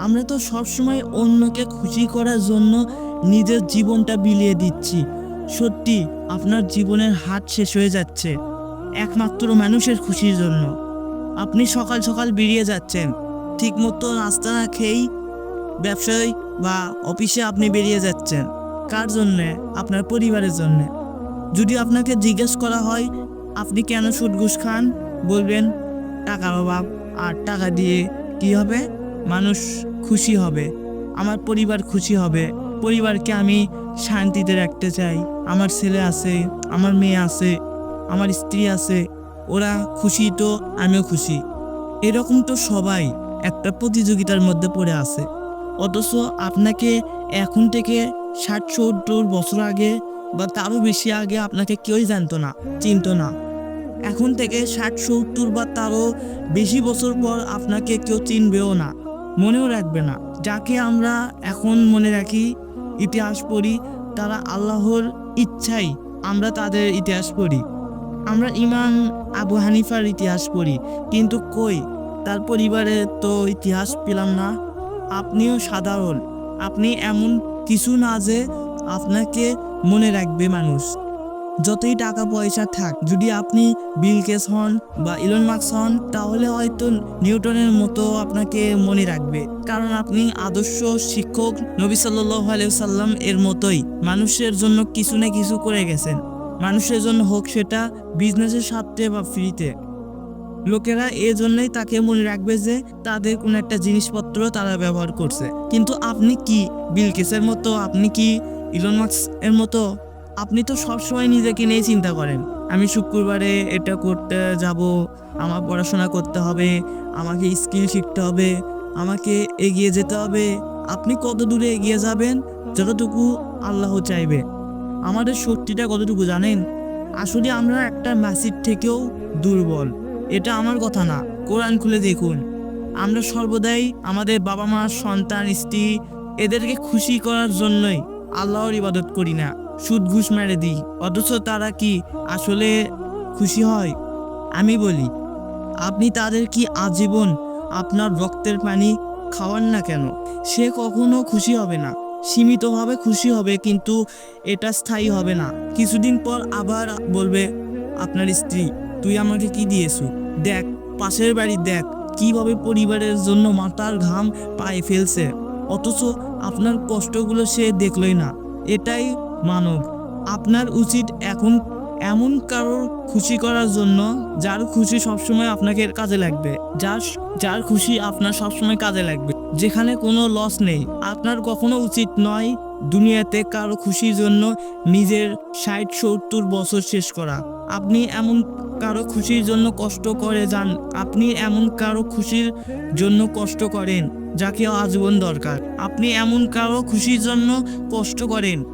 আমরা তো সবসময় অন্যকে খুশি করার জন্য নিজের জীবনটা বিলিয়ে দিচ্ছি। সত্যি, আপনার জীবনের হাত শেষ হয়ে যাচ্ছে, একমাত্র মানুষের খুশির জন্য। আপনি সকাল সকাল বেরিয়ে যাচ্ছেন, ঠিকমতো নাস্তা না খেয়েই ব্যবসায় বা অফিসে আপনি বেরিয়ে যাচ্ছেন। কার জন্যে? আপনার পরিবারের জন্যে। যদি আপনাকে জিজ্ঞেস করা হয়, আপনি কেন সুদ ঘুষ খান? বলবেন টাকার অভাব, আর টাকা দিয়ে কি হবে? মানুষ খুশি হবে, আমার পরিবার খুশি হবে, পরিবারকে আমি শান্তিতে রাখতে চাই। আমার ছেলে আছে, আমার মেয়ে আছে, আমার স্ত্রী আছে, ওরা খুশি তো আমিও খুশি। এরকম তো সবাই একটা প্রতিযোগিতার মধ্যে পড়ে আছে। অথচ আপনাকে এখন থেকে ষাট, সত্তর বছর আগে বা তারও বেশি আগে আপনাকে কেউই জানতো না, চিনত না। এখন থেকে ষাট, সত্তর বা তারও বেশি বছর পর আপনাকে কেউ চিনবেও না। মনেও রাখবে না। যাকে আমরা এখন মনে রাখি, ইতিহাস পড়ি, তারা আল্লাহর ইচ্ছাই আমরা তাদের ইতিহাস পড়ি। আমরা ইমাম আবু হানিফার ইতিহাস পড়ি, কিন্তু কই? তার পরিবারে তো ইতিহাস পেলাম না। আপনিও সাধারণ। আপনি এমন কিছু না যে আপনাকে মনে রাখবে মানুষ। যতই টাকা পয়সা থাক, যদি আপনি বিল কেস হন বা ইলন মার্কস হন, তাহলে হয়তো নিউটনের মতো আপনাকে মনে রাখবে। কারণ আপনি আদর্শ শিক্ষক নবী সাল্লাহ সাল্লাম এর মতোই। মানুষের জন্য কিছু না কিছু করে গেছেন। মানুষের জন্য হোক সেটা বিজনেসের স্বার্থে বা ফ্রিতে। লোকেরা এই জন্যই তাকে মনে রাখবে যে তাদের কোনো একটা জিনিসপত্র তারা ব্যবহার করছে। কিন্তু আপনি কি বিলকেসের মতো, আপনি কি ইলন মার্কস এর মতো? আপনি তো সবসময় নিজেকে নিয়ে চিন্তা করেন। আমি শুক্রবারে এটা করতে যাব, আমার পড়াশোনা করতে হবে, আমাকে স্কিল শিখতে হবে, আমাকে এগিয়ে যেতে হবে। আপনি কত দূরে এগিয়ে যাবেন, যতটুকু আল্লাহ চাইবে। আমাদের শক্তিটা কতটুকু জানেন? আসলে আমরা একটা ম্যাসিড থেকেও দুর্বল। এটা আমার কথা না, কোরআন খুলে দেখুন। আমরা সর্বদাই আমাদের বাবা মা সন্তান, স্ত্রী, এদেরকে খুশি করার জন্যই আল্লাহর ইবাদত করি না। সুদ ঘুষ মেরে দিই, অথচ তারা কি আসলে খুশি হয়? আমি বলি, আপনি তাদের কি আজীবন আপনার রক্তের পানি খাওয়ান না কেন? সে কখনো খুশি হবে না। সীমিতভাবে খুশি হবে, কিন্তু এটা স্থায়ী হবে না। কিছুদিন পর আবার বলবে, আপনার স্ত্রী, তুই আমাকে কি দিয়েছু? দেখ, পাশের বাড়ি দেখ, কীভাবে পরিবারের জন্য মাথার ঘাম পায়ে ফেলছে। অথচ আপনার কষ্টগুলো সে দেখলই না। এটাই মানব, আপনার উচিত এখন এমন কারোর খুশি করার জন্য যার খুশি সবসময় আপনাকে কাজে লাগবে, যার যার খুশি আপনার সবসময় কাজে লাগবে। যেখানে কোনো লস নেই। আপনার কখনো উচিত নয় দুনিয়াতে কারও খুশির জন্য নিজের ষাট সত্তর বছর শেষ করা। আপনি এমন কারও খুশির জন্য কষ্ট করে যান, আপনি এমন কারও খুশির জন্য কষ্ট করেন যাকে আজীবন দরকার। আপনি এমন কারও খুশির জন্য কষ্ট করেন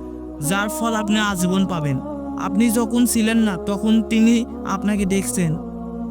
যার ফল আপনি আজীবন পাবেন। আপনি যখন ছিলেন না, তখন তিনি আপনাকে দেখছেন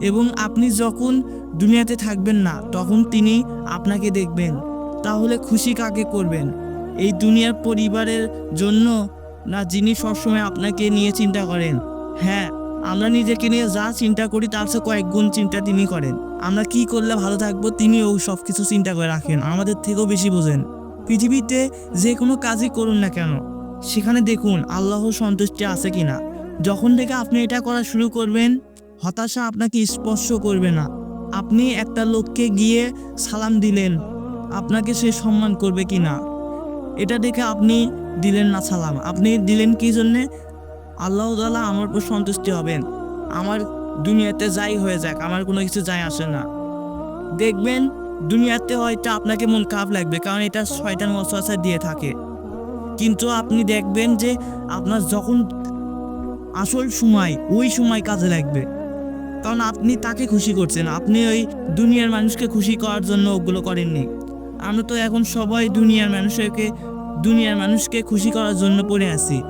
এবং আপনি যখন দুনিয়াতে থাকবেন না, তখন তিনি আপনাকে দেখবেন। তাহলে খুশি কাকে করবেন? এই দুনিয়ার পরিবারের জন্য না, যিনি সবসময় আপনাকে নিয়ে চিন্তা করেন? হ্যাঁ আমরা নিজেকে নিয়ে যা চিন্তা করি, তার চেয়ে কয়েক গুণ চিন্তা তিনি করেন। আমরা কি করলে ভালো থাকব, তিনিও সব কিছু চিন্তা করে রাখেন, আমাদের থেকেও বেশি বোঝেন। পৃথিবীতে যে কোনো কাজই করুন না কেন। সেখানে দেখুন আল্লাহ সন্তুষ্টি আছে কিনা। যখন থেকে আপনি এটা করা শুরু করবেন, হতাশা আপনাকে স্পর্শ করবে না। আপনি একটা লোককে গিয়ে সালাম দিলেন, আপনাকে সে সম্মান করবে কি না এটা দেখে আপনি দিলেন না সালাম। আপনি দিলেন কি জন্যে? আল্লাহ তালা আমার উপর সন্তুষ্টি হবেন। আমার দুনিয়াতে যাই হয়ে যাক, আমার কোনো কিছু যায় আসে না। দেখবেন, দুনিয়াতে হয়তো আপনাকে মন খারাপ লাগবে, কারণ এটা শয়তান ওয়াসওয়াসা দিয়ে থাকে। কিন্তু আপনি দেখবেন যে আপনার যখন আসল সময়, ওই সময় কাজে লাগবে। কারণ আপনি তাকে খুশি করছেন। আপনি ওই দুনিয়ার মানুষকে খুশি করার জন্য ওগুলো করেননি। আমরা তো এখন সবাই দুনিয়ার মানুষকে দুনিয়ার মানুষকে খুশি করার জন্য পড়ে আছি।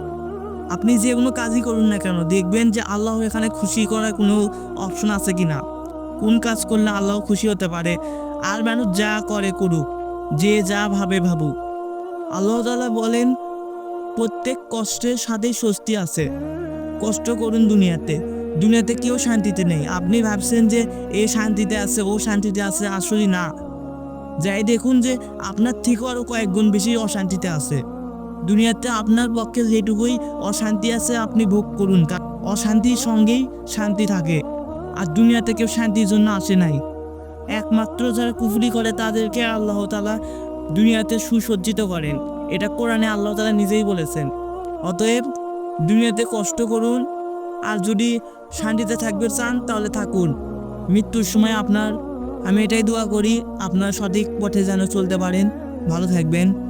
আপনি যে কোনো কাজই করুন না কেন, দেখবেন যে আল্লাহ এখানে খুশি করার কোনো অপশন আছে কি না কোন কাজ করলে আল্লাহ খুশি হতে পারে? আর মানুষ যা করে করুক, যে যা ভাবে ভাবুক। আল্লাহ তালা বলেন, প্রত্যেক কষ্টের সাথে স্বস্তি আছে। কষ্ট করুন দুনিয়াতে। দুনিয়াতে কেউ শান্তিতে নেই। আপনি ভাবছেন যে এ শান্তিতে আছে, ও শান্তিতে আছে আসলে না। যাই দেখুন যে আপনার থেকেও আরও কয়েক গুণ বেশি অশান্তিতে আছে। দুনিয়াতে আপনার পক্ষে যেটুকুই অশান্তি আছে, আপনি ভোগ করুন। কারণ অশান্তির সঙ্গেই শান্তি থাকে। আর দুনিয়াতে কেউ শান্তির জন্য আসে নাই। একমাত্র যারা কুফরি করে, তাদেরকে আল্লাহ তালা দুনিয়াতে সুসজ্জিত করেন। এটা কোরআনে আল্লাহ তালা নিজেই বলেছেন। অতএব দুনিয়াতে কষ্ট করুন, আর যদি শান্তিতে থাকবে চান তাহলে থাকুন। মৃত্যুর সময় আপনার, আমি এটাই দোয়া করি, আপনার সঠিক পথে যেন চলতে পারেন। ভালো থাকবেন।